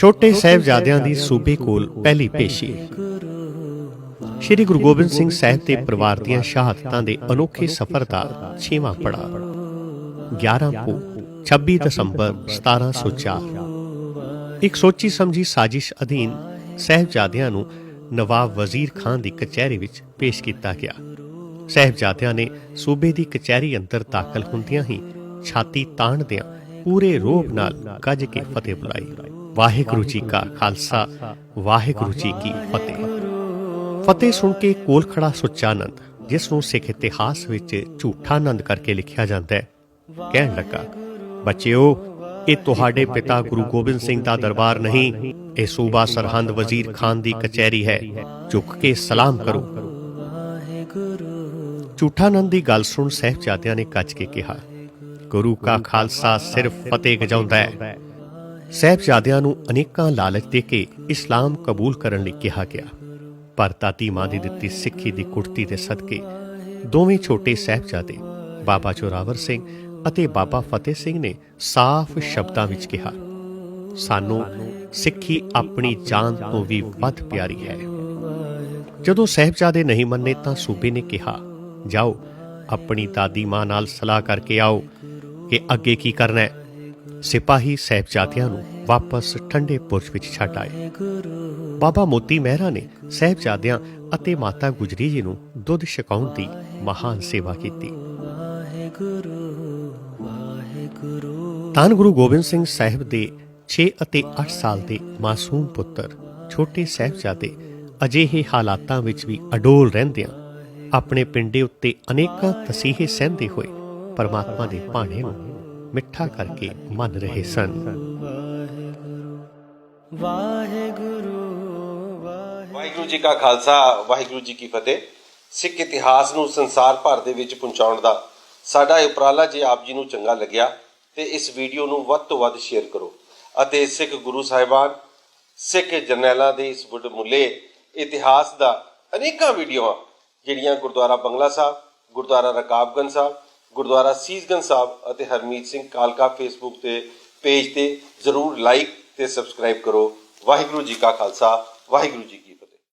ਛੋਟੇ ਸਾਹਿਬਜ਼ਾਦਿਆਂ ਦੀ ਸੂਬੇ ਕੋਲ ਪਹਿਲੀ ਪੇਸ਼ੀ। ਸ਼੍ਰੀ ਗੁਰੂ ਗੋਬਿੰਦ ਸਿੰਘ ਸਾਹਿਬ ਦੇ ਪਰਿਵਾਰ ਦੀਆਂ ਸ਼ਹਾਦਤਾਂ ਦੇ ਅਨੋਖੇ ਸਫ਼ਰ ਦਾ 6ਵਾਂ ਪੜਾਅ। 11 ਪੋ 26 ਦਸੰਬਰ 1704 ਇੱਕ ਸੋਚੀ ਸਮਝੀ ਸਾਜ਼ਿਸ਼ ਅਧੀਨ ਸਾਹਿਬਜ਼ਾਦਿਆਂ ਨੂੰ ਨਵਾਬ ਵਜ਼ੀਰ ਖਾਨ ਦੀ ਕਚਹਿਰੀ ਵਿੱਚ ਪੇਸ਼ ਕੀਤਾ ਗਿਆ। ਸਾਹਿਬਜ਼ਾਦਿਆਂ ਨੇ ਸੂਬੇ ਦੀ ਕਚਹਿਰੀ ਅੰਦਰ ਦਾਖਲ ਹੁੰਦਿਆਂ ਹੀ ਛਾਤੀ ਤਾਣਦਿਆਂ ਪੂਰੇ ਰੋਬ ਨਾਲ ਗੱਜ ਕੇ ਫਤਿਹ ਬੁਲਾਈ। ਵਾਹਿਗੁਰੂ ਜੀ ਕਾ ਖਾਲਸਾ, ਵਾਹਿਗੁਰੂ ਜੀ ਕੀ ਫਤਿਹ। ਫਤਿਹ ਸੁਣ ਕੇ ਕੋਲ ਖੜਾ ਸੁੱਚਾ ਜਿਸ ਨੂੰ ਸਿੱਖ ਇਤਿਹਾਸ ਵਿੱਚ ਝੂਠਾ ਆਨੰਦ ਕਰਕੇ ਲਿਖਿਆ ਜਾਂਦਾ ਹੈ, ਕਹਿਣ ਲੱਗਾ, ਬੱਚਿਓ, ਇਹ ਤੁਹਾਡੇ ਪਿਤਾ ਗੁਰੂ ਗੋਬਿੰਦ ਸਿੰਘ ਦਾ ਦਰਬਾਰ ਨਹੀਂ, ਇਹ ਸੂਬਾ ਸਰਹੰਦ ਵਜ਼ੀਰ ਖਾਨ ਦੀ ਕਚਹਿਰੀ ਹੈ, ਝੁੱਕ ਕੇ ਸਲਾਮ ਕਰੋ। ਝੂਠਾਨੰਦ ਦੀ ਗੱਲ ਸੁਣ ਸਹਿਬਜ਼ਾਦਿਆਂ ਨੇ ਕੱਜ ਕੇ ਕਿਹਾ, ਗੁਰੂ ਕਾ ਖਾਲਸਾ ਸਿਰਫ ਫਤਿਹ ਗਜਾਉਂਦਾ ਹੈ। ਸਹਿਬਜ਼ਾਦਿਆਂ ਨੂੰ ਅਨੇਕਾਂ ਲਾਲਚ ਦੇ ਕੇ ਇਸਲਾਮ ਕਬੂਲ ਕਰਨ ਲਈ ਕਿਹਾ ਗਿਆ। ਪਰ ਤਾਤੀ ਮਾਂ ਦੀ ਦਿੱਤੀ ਸਿੱਖੀ ਦੀ ਕੁੜਤੀ ਦੇ ਸਦਕੇ ਦੋਵੇਂ ਛੋਟੇ ਸਹਿਬਜ਼ਾਦੇ, ਬਾਬਾ ਜੋਰਾਵਰ ਸਿੰਘ ਅਤੇ ਬਾਬਾ ਫਤਿਹ ਸਿੰਘ ਨੇ ਸਾਫ਼ ਸ਼ਬਦਾਂ ਵਿੱਚ ਕਿਹਾ, ਸਾਨੂੰ ਸਿੱਖੀ ਆਪਣੀ ਜਾਨ ਤੋਂ ਵੀ ਵੱਧ ਪਿਆਰੀ ਹੈ। ਜਦੋਂ ਸਹਿਬਜ਼ਾਦੇ ਨਹੀਂ ਮੰਨੇ ਤਾਂ ਸੂਬੇ ਨੇ ਕਿਹਾ, ਜਾਓ, ਆਪਣੀ ਦਾਦੀ ਮਾਂ ਨਾਲ ਸਲਾਹ ਕਰਕੇ ਆਓ ਕਿ ਅੱਗੇ ਕੀ ਕਰਨਾ ਹੈ। ਸਿਪਾਹੀ ਸਹਿਬਜ਼ਾਦਿਆਂ ਨੂੰ ਵਾਪਸ ਠੰਡੇ ਪੁਰਸ਼ ਵਿੱਚ ਛੱਡ ਆਏ। ਬਾਬਾ ਮੋਤੀ ਮਹਿਰਾ ਨੇ ਸਹਿਬਜ਼ਾਦਿਆਂ ਅਤੇ ਮਾਤਾ ਗੁਜਰੀ ਜੀ ਨੂੰ ਦੁੱਧ ਛਕਾਉਣ ਦੀ ਮਹਾਨ ਸੇਵਾ ਕੀਤੀ। ਧੰਨ ਗੁਰੂ ਗੋਬਿੰਦ ਸਿੰਘ ਸਾਹਿਬ ਦੇ 6 ਅਤੇ 8 ਸਾਲ ਦੇ ਮਾਸੂਮ ਪੁੱਤਰ, ਛੋਟੇ ਸਾਹਿਬਜ਼ਾਦੇ ਅਜਿਹੇ ਹਾਲਾਤਾਂ ਵਿੱਚ ਵੀ ਅਡੋਲ ਰਹਿੰਦਿਆਂ ਆਪਣੇ ਪਿੰਡੇ ਉੱਤੇ ਅਨੇਕਾਂ ਤਸੀਹੇ ਸਹਿੰਦੇ ਹੋਏ ਪਰਮਾਤਮਾ ਦੇ ਭਾਣੇ ਨੂੰ ਮਿੱਠਾ ਕਰਕੇ ਮੰਨ ਰਹੇ ਸਨ। ਵਾਹਿਗੁਰੂ ਜੀ ਕਾ ਖਾਲਸਾ ਵਾਹਿਗੁਰੂ ਜੀ ਕੀ ਫਤਿਹ। ਸਿੱਖ ਇਤਿਹਾਸ ਨੂੰ ਸੰਸਾਰ ਭਰ ਦੇ ਵਿੱਚ ਪਹੁੰਚਾਉਣ ਦਾ ਸਾਡਾ ਇਹ ਉਪਰਾਲਾ ਜੇ ਆਪ ਜੀ ਨੂੰ ਚੰਗਾ ਲੱਗਿਆ ਤੇ ਇਸ ਵੀਡੀਓ ਨੂੰ ਵੱਧ ਤੋਂ ਵੱਧ ਸ਼ੇਅਰ ਕਰੋ ਅਤੇ ਸਿੱਖ ਗੁਰੂ ਸਾਹਿਬਾਨ ਸਿੱਖ ਜਰਨੈਲਾਂ ਦੇ ਇਸ ਮੁੱਲੇ ਇਤਿਹਾਸ ਦਾ ਅਨੇਕਾਂ ਵੀਡੀਓਆਂ ਜਿਹੜੀਆਂ ਗੁਰਦੁਆਰਾ ਬੰਗਲਾ ਸਾਹਿਬ ਗੁਰਦੁਆਰਾ ਰਕਾਬਗੰਜ ਸਾਹਿਬ ਗੁਰਦੁਆਰਾ ਸੀਸਗੰਜ ਸਾਹਿਬ ਅਤੇ ਹਰਮੀਤ ਸਿੰਘ ਕਾਲਕਾ ਫੇਸਬੁੱਕ ਤੇ ਪੇਜ ਤੇ ਜ਼ਰੂਰ ਲਾਈਕ ਤੇ ਸਬਸਕ੍ਰਾਈਬ ਕਰੋ। ਵਾਹਿਗੁਰੂ ਜੀ ਕਾ ਖਾਲਸਾ, ਵਾਹਿਗੁਰੂ ਜੀ ਕੀ